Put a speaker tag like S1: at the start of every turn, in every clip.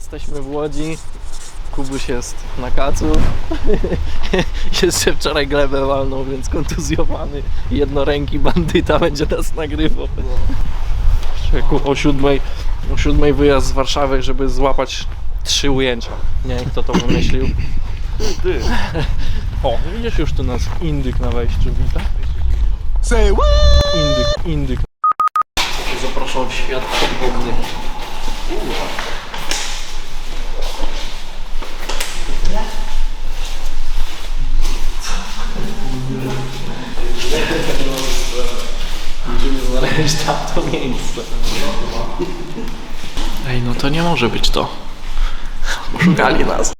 S1: Jesteśmy w Łodzi. Kubuś jest na kacu. Jeszcze wczoraj glebę walnął, więc kontuzjowany. Jednoręki bandyta będzie nas nagrywał. Człowieku, o siódmej, o siódmej wyjazd z Warszawy, żeby złapać trzy ujęcia. Nie wiem kto to wymyślił.
S2: Ty.
S1: O, widzisz już tu nas indyk na wejściu wita.
S2: Say what?
S1: Indyk, indyk. Zapraszam w świat podwodny. Znaleźć tamto miejsce. Ej, no to nie może być to. Oszukali nas.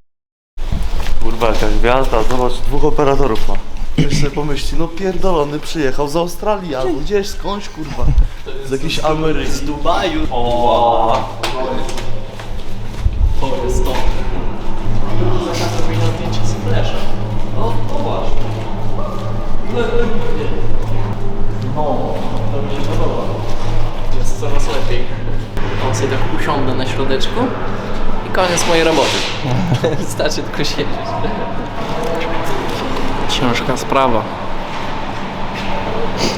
S2: Kurwa, jaka gwiazda, zobacz, dwóch operatorów ma. Ktoś sobie pomyśli, no pierdolony przyjechał z Australii albo gdzieś skądś, kurwa. Z jakiejś Ameryki.
S1: Z Dubaju. O, to jest to. Środeczku i koniec mojej roboty. Wystarczy tylko siedzieć. Ciężka sprawa.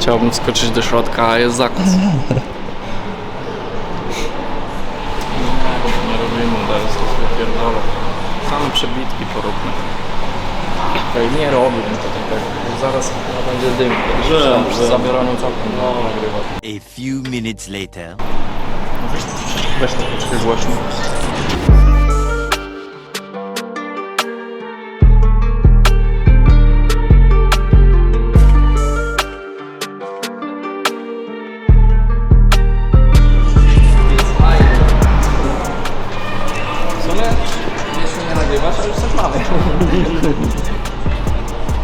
S1: Chciałbym wskoczyć do środka, a jest zakaz. Nie robimy teraz, to sobie pierdolę. Same przebitki poróbmy. Ej, nie robimy to tak, bo zaraz chyba będzie dym. Przy
S2: wiem.
S1: zabieraniu całkiem no, nagrywać.
S3: A few minutes later.
S1: Weź, to troszkę głośno.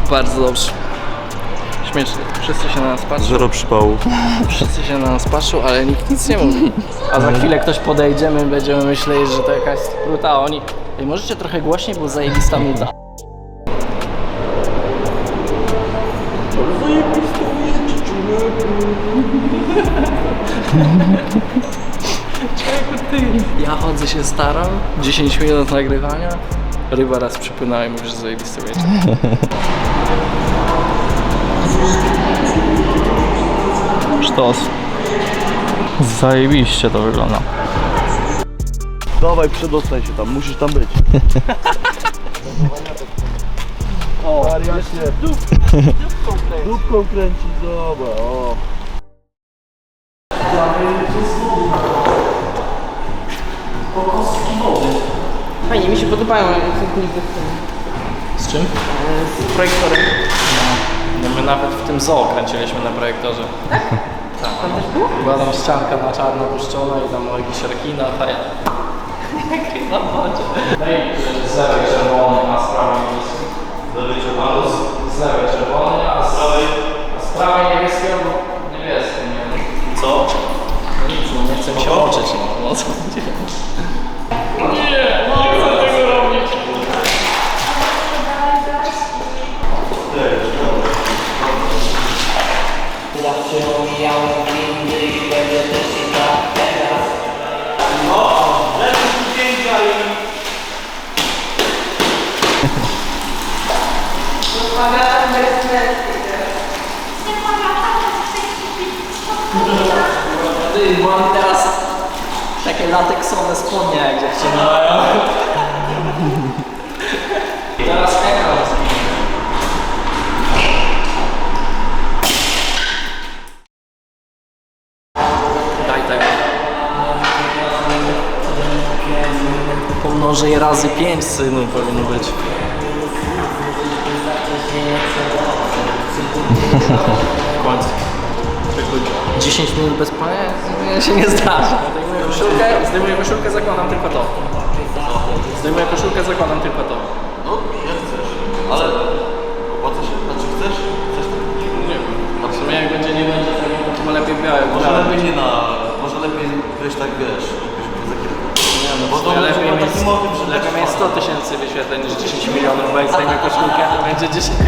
S1: Bardzo dobrze. Śmiesznie. Wszyscy się na nas patrzą.
S2: Zero przypału.
S1: Wszyscy się na nas patrzą, ale nikt nic nie mówi. A za chwilę ktoś podejdzie, my będziemy myśleć, że to jakaś skróta, a oni... Ej, możecie trochę głośniej, bo zajebista nuda. Ja chodzę się staram, 10 minut nagrywania, ryba raz przypłynęła i mówisz, że zajebiste wiecie. Sztos. Zajebiście to wygląda.
S2: Dawaj, przedostań się tam, musisz tam być. O, wariacie. Dupką kręci, dobra, o.
S4: Fajnie, mi się podobają techniki
S1: Z czym?
S4: z projektorem.
S1: No my nawet w tym zoo kręciliśmy na projektorze. Tak?
S4: Tam też było?
S1: Była tam ścianka na czarno puszczona i tam jakiś rekina, a ja... Jak na wodzie. Daj z lewej czerwony, a z Ty, bo mam teraz takie lateksowe spodnie, jak dziewczyny mają. Teraz ekran zmienię. Daj tego. Pomnożę je razy 5 synu powinno być. Tylko 10 minut bez spania nie- się nie zdarza. Zdejmuję koszulkę, zdejmuję koszulkę, zakładam tylko to. Zdejmuję koszulkę, zakładam tylko to.
S2: No, jak chcesz. Ale opłaca się? Znaczy chcesz? Chcesz tak?
S1: Nie wiem. A w sumie jak będzie nie będzie, to lepiej białe.
S2: Może lepiej nie na... Może lepiej wiesz tak wiesz, jakbyś za kilka.
S1: Nie, no
S2: Bo to
S1: lepiej mieć, lepiej mieć 100 tysięcy wyświetleń niż 10 milionów, bo jak zdejmę koszulkę, to będzie 10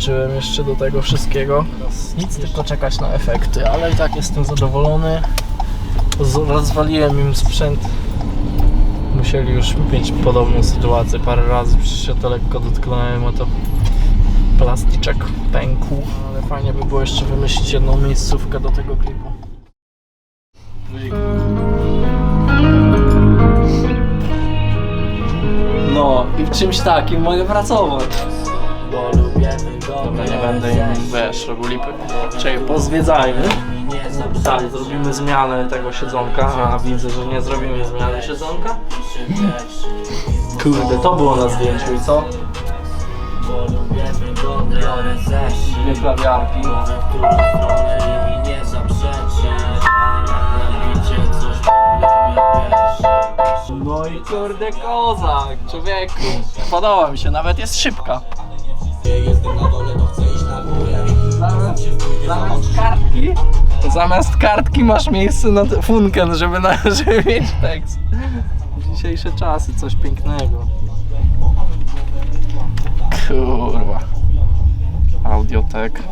S1: zobaczyłem jeszcze do tego wszystkiego. Teraz nic, tylko czekać na efekty, ale i tak jestem zadowolony. Rozwaliłem im sprzęt. Musieli już mieć podobną sytuację parę razy, przecież się to lekko dotknąłem, a to plasticzek pękł. Ale fajnie by było jeszcze wymyślić jedną miejscówkę do tego klipu. No i w czymś takim mogę pracować. Bo lubię Dobra, nie będę im, wiesz, robił lipy. Czekaj, pozwiedzajmy. Tak, zrobimy zmianę tego siedzonka, a widzę, że nie zrobimy zmiany siedzonka. Kurde, to było na zdjęciu i co? Dwie klawiarki. No i kurde kozak, człowieku. Podoba mi się, nawet jest szybka. Zamiast, zamiast kartki, zamiast kartki masz miejsce na funken, żeby, na, żeby mieć tekst. Dzisiejsze czasy, coś pięknego. Kurwa. Audiotek.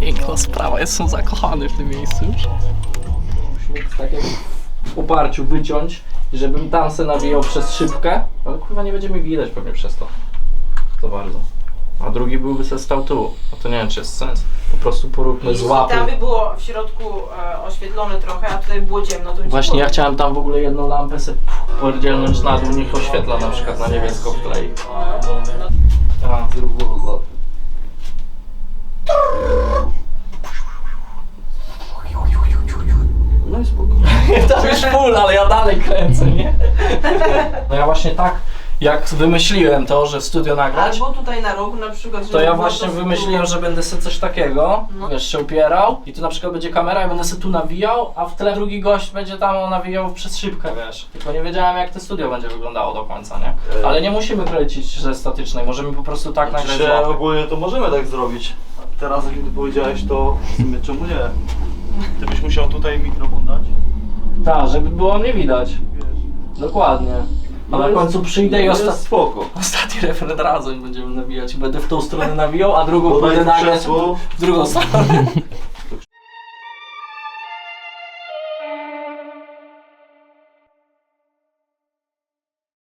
S1: Piękna sprawa, jestem zakochany w tym miejscu już. Musimy tak jak w oparciu wyciąć, żebym tam se nawijał przez szybkę, ale kurwa nie będziemy widać pewnie przez to. Za bardzo. A drugi byłby se stał tu. A to nie wiem czy jest sens. Po prostu poróbmy z łapy.
S5: Tam by było w środku e, oświetlone trochę, a tutaj by było ciemno. To
S1: Właśnie ja chciałem tam w ogóle jedną lampę sobie pordzielnąć na dół, niech oświetla na przykład na niebiesko w tle. i- A, zrób.
S2: No i spoko.
S1: To już full, ale ja dalej kręcę, nie? No ja właśnie tak, jak wymyśliłem to, że studio nagrać,
S5: Albo tutaj na rogu na przykład.
S1: to
S5: żeby
S1: ja
S5: było
S1: właśnie wymyśliłem, że będę sobie coś takiego,
S5: No.
S1: wiesz, się upierał i tu na przykład będzie kamera i będę sobie tu nawijał, a w tle drugi gość będzie tam nawijał przez szybkę, wiesz. Tylko nie wiedziałem jak to studio będzie wyglądało do końca, nie? Ale nie musimy kręcić ze statycznej, możemy po prostu tak nagrać z
S2: Znaczy,
S1: łapy.
S2: ogólnie to możemy tak zrobić. A teraz jak ty powiedziałeś, to w sumie czemu nie? Ty byś musiał tutaj mikrofon dać.
S1: Tak, żeby było mnie widać.
S2: Wiesz.
S1: Dokładnie. A
S2: No
S1: na końcu przyjdę i
S2: no
S1: osta-
S2: spoko.
S1: ostatni referent razem będziemy nawijać i będę w tą stronę nawijał, a drugą
S2: Podaj
S1: będę
S2: krzesło.
S1: w drugą stronę.